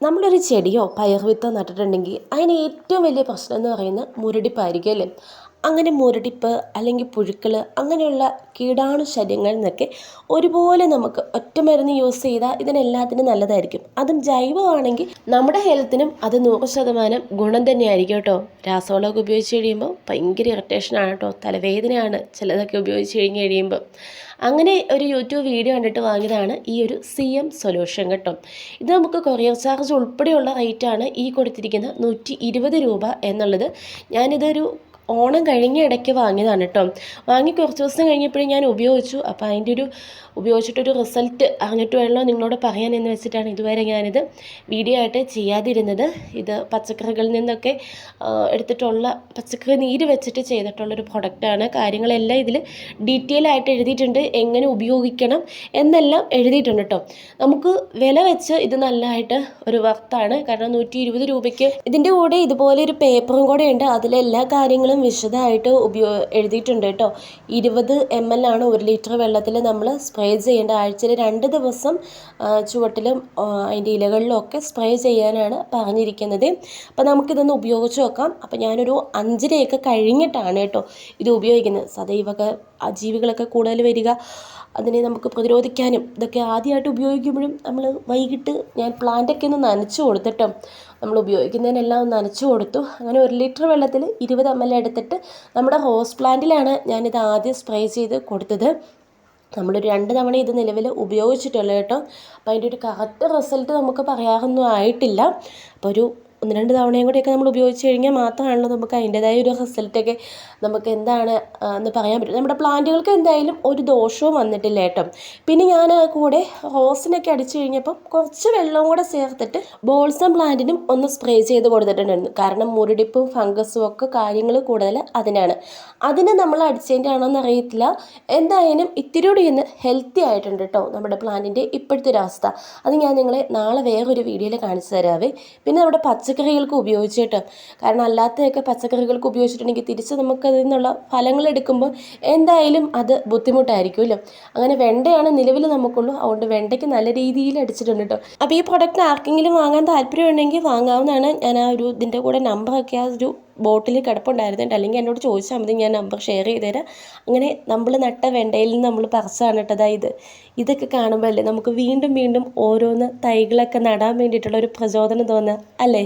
നമ്മളൊരു ചെടിയോ പയർവിത്തോ നട്ടിട്ടുണ്ടെങ്കിൽ അതിന് ഏറ്റവും വലിയ പ്രശ്നം എന്ന് പറയുന്നത് മുരടിപ്പായിരിക്കും അല്ലേ? അങ്ങനെ മുരടിപ്പ് അല്ലെങ്കിൽ പുഴുക്കൾ അങ്ങനെയുള്ള കീടാണു ശല്യങ്ങളിൽ നിന്നൊക്കെ ഒരുപോലെ നമുക്ക് ഒറ്റ മരുന്ന് യൂസ് ചെയ്താൽ ഇതിനെല്ലാത്തിനും നല്ലതായിരിക്കും. അതും ജൈവമാണെങ്കിൽ നമ്മുടെ ഹെൽത്തിനും അത് നൂറ് ശതമാനം ഗുണം തന്നെയായിരിക്കും കേട്ടോ. രാസവളമൊക്കെ ഉപയോഗിച്ച് കഴിയുമ്പോൾ ഭയങ്കര ഇറിറ്റേഷനാണ് കേട്ടോ. തലവേദനയാണ് ചിലതൊക്കെ ഉപയോഗിച്ച് കഴിഞ്ഞ് കഴിയുമ്പോൾ അങ്ങനെ ഒരു യൂട്യൂബ് വീഡിയോ കണ്ടിട്ട് വാങ്ങിയതാണ് ഈ ഒരു സി എം സൊല്യൂഷൻ കേട്ടോ. ഇത് നമുക്ക് കൊറിയർ ചാർജ് ഉൾപ്പെടെയുള്ള റേറ്റാണ് ഈ കൊടുത്തിരിക്കുന്ന നൂറ്റി ഇരുപത് രൂപ എന്നുള്ളത്. ഞാനിതൊരു ഓണം കഴിഞ്ഞ ഇടയ്ക്ക് വാങ്ങിയതാണ് കേട്ടോ. വാങ്ങി കുറച്ച് ദിവസം കഴിഞ്ഞപ്പോഴും ഞാൻ ഉപയോഗിച്ചു. അപ്പോൾ അതിന്റെ ഒരു ഉപയോഗിച്ചിട്ടൊരു റിസൾട്ട് അറിഞ്ഞിട്ട് വേണമല്ലോ നിങ്ങളോട് പറയാൻ എന്ന് വെച്ചിട്ടാണ് ഇതുവരെ ഞാനിത് വീഡിയോ ആയിട്ട് ചെയ്യാതിരുന്നത്. ഇത് പച്ചക്കറികളിൽ നിന്നൊക്കെ എടുത്തിട്ടുള്ള പച്ചക്കറി നീര് വെച്ചിട്ട് ചെയ്തിട്ടുള്ളൊരു പ്രൊഡക്റ്റാണ് കാര്യങ്ങളെല്ലാം ഇതിൽ ഡീറ്റെയിൽ ആയിട്ട് എഴുതിയിട്ടുണ്ട്. എങ്ങനെ ഉപയോഗിക്കണം എന്നെല്ലാം എഴുതിയിട്ടുണ്ട് കേട്ടോ. നമുക്ക് വില വെച്ച് ഇത് നല്ലതായിട്ട് ഒരു വർത്താണ് കാരണം നൂറ്റി ഇരുപത് രൂപയ്ക്ക് ഇതിന്റെ കൂടെ ഇതുപോലെ ഒരു പേപ്പറും കൂടെ ഉണ്ട്. അതിലെല്ലാ കാര്യങ്ങളും വിശദമായിട്ട് ഉപയോ എഴുതിയിട്ടുണ്ട് കേട്ടോ. ഇരുപത് എം എൽ ആണ് ഒരു ലിറ്റർ വെള്ളത്തിൽ നമ്മൾ സ്പ്രേ ചെയ്യേണ്ട ആഴ്ചയിൽ രണ്ട് ദിവസം ചുവട്ടിലും അതിന്റെ ഇലകളിലും ഒക്കെ സ്പ്രേ ചെയ്യാനാണ് പറഞ്ഞിരിക്കുന്നത്. അപ്പോൾ നമുക്കിതൊന്ന് ഉപയോഗിച്ച് നോക്കാം. അപ്പോൾ ഞാനൊരു അഞ്ചരയൊക്കെ കഴിഞ്ഞിട്ടാണ് കേട്ടോ ഇത് ഉപയോഗിക്കുന്നത്. സദൈവക ജീവികളൊക്കെ കൂടുതൽ വരിക അതിനെ നമുക്ക് പ്രതിരോധിക്കാനും ഇതൊക്കെ ആദ്യമായിട്ട് ഉപയോഗിക്കുമ്പോഴും നമ്മൾ വൈകിട്ട് ഞാൻ പ്ലാന്റൊക്കെ ഒന്ന് നനച്ചു കൊടുത്തിട്ടോ നമ്മൾ ഉപയോഗിക്കുന്നതിനെല്ലാം ഒന്ന് നനച്ചു കൊടുത്തു. അങ്ങനെ ഒരു ലിറ്റർ വെള്ളത്തിൽ ഇരുപത് എം എൽ എടുത്തിട്ട് നമ്മുടെ ഹോസ് പ്ലാന്റിലാണ് ഞാനിത് ആദ്യം സ്പ്രേ ചെയ്ത് കൊടുത്തത്. നമ്മളൊരു രണ്ട് തവണ ഇത് നിലവിൽ ഉപയോഗിച്ചിട്ടുള്ളൂ കേട്ടോ. അപ്പോൾ അതിന്റെ ഒരു കറക്റ്റ് റിസൾട്ട് നമുക്ക് പറയാറൊന്നും ആയിട്ടില്ല. അപ്പോൾ ഒരു ഒന്ന് രണ്ട് തവണയും കൂടിയൊക്കെ നമ്മൾ ഉപയോഗിച്ച് കഴിഞ്ഞാൽ മാത്രമാണല്ലോ നമുക്ക് അതിന്റെതായ ഒരു റിസൾട്ടൊക്കെ നമുക്ക് എന്താണ് എന്ന് പറയാൻ പറ്റും. നമ്മുടെ പ്ലാന്റുകൾക്ക് എന്തായാലും ഒരു ദോഷവും വന്നിട്ടില്ല കേട്ടോ. പിന്നെ ഞാൻ കൂടെ റോസിനൊക്കെ അടിച്ചു കഴിഞ്ഞപ്പം കുറച്ച് വെള്ളവും കൂടെ ചേർത്തിട്ട് ബോൾസം പ്ലാന്റിനും ഒന്ന് സ്പ്രേ ചെയ്ത് കൊടുത്തിട്ടുണ്ടായിരുന്നു. കാരണം മുരടിപ്പും ഫംഗസും ഒക്കെ കാര്യങ്ങൾ കൂടുതൽ അതിനാണ്. അതിന് നമ്മൾ അടിച്ചതിന്റെ ആണോ എന്ന് അറിയത്തില്ല. എന്തായാലും ഇത്തിരി കൂടി ഇന്ന് ഹെൽത്തി ആയിട്ടുണ്ട് കേട്ടോ നമ്മുടെ പ്ലാന്റിന്റെ ഇപ്പോഴത്തെ ഒരു അവസ്ഥ അത് ഞാൻ നിങ്ങളെ നാളെ വേറൊരു വീഡിയോയിൽ കാണിച്ചു തരാവേ. പിന്നെ നമ്മുടെ പച്ച പച്ചക്കറികൾക്ക് ഉപയോഗിച്ചിട്ട്. കാരണം അല്ലാത്തതൊക്കെ പച്ചക്കറികൾക്ക് ഉപയോഗിച്ചിട്ടുണ്ടെങ്കിൽ തിരിച്ച് നമുക്കതിൽ നിന്നുള്ള ഫലങ്ങൾ എടുക്കുമ്പോൾ എന്തായാലും അത് ബുദ്ധിമുട്ടായിരിക്കുമല്ലോ. അങ്ങനെ വെണ്ടയാണ് നിലവിൽ നമുക്കുള്ളൂ. അതുകൊണ്ട് വെണ്ടയ്ക്ക് നല്ല രീതിയിൽ അടിച്ചിട്ടുണ്ട് കേട്ടോ. അപ്പോൾ ഈ പ്രൊഡക്റ്റ് ആർക്കെങ്കിലും വാങ്ങാൻ താല്പര്യമുണ്ടെങ്കിൽ വാങ്ങാവുന്നതാണ്. ഞാൻ ആ ഒരു ഇതിന്റെ കൂടെ നമ്പറൊക്കെ ആ ഒരു ബോട്ടിൽ കിടപ്പുണ്ടായിരുന്നുണ്ട് അല്ലെങ്കിൽ എന്നോട് ചോദിച്ചാൽ മതി ഞാൻ നമ്പർ ഷെയർ ചെയ്ത് തരാം അങ്ങനെ നമ്മൾ നട്ട വെണ്ടയിൽ നിന്ന് നമ്മൾ പറിച്ചാണ് കേട്ടത് ഇത് ഇതൊക്കെ കാണുമ്പോൾ അല്ലേ നമുക്ക് വീണ്ടും വീണ്ടും ഓരോന്ന് തൈകളൊക്കെ നടാൻ വേണ്ടിയിട്ടുള്ള ഒരു പ്രചോദനം തോന്നുക അല്ലേ?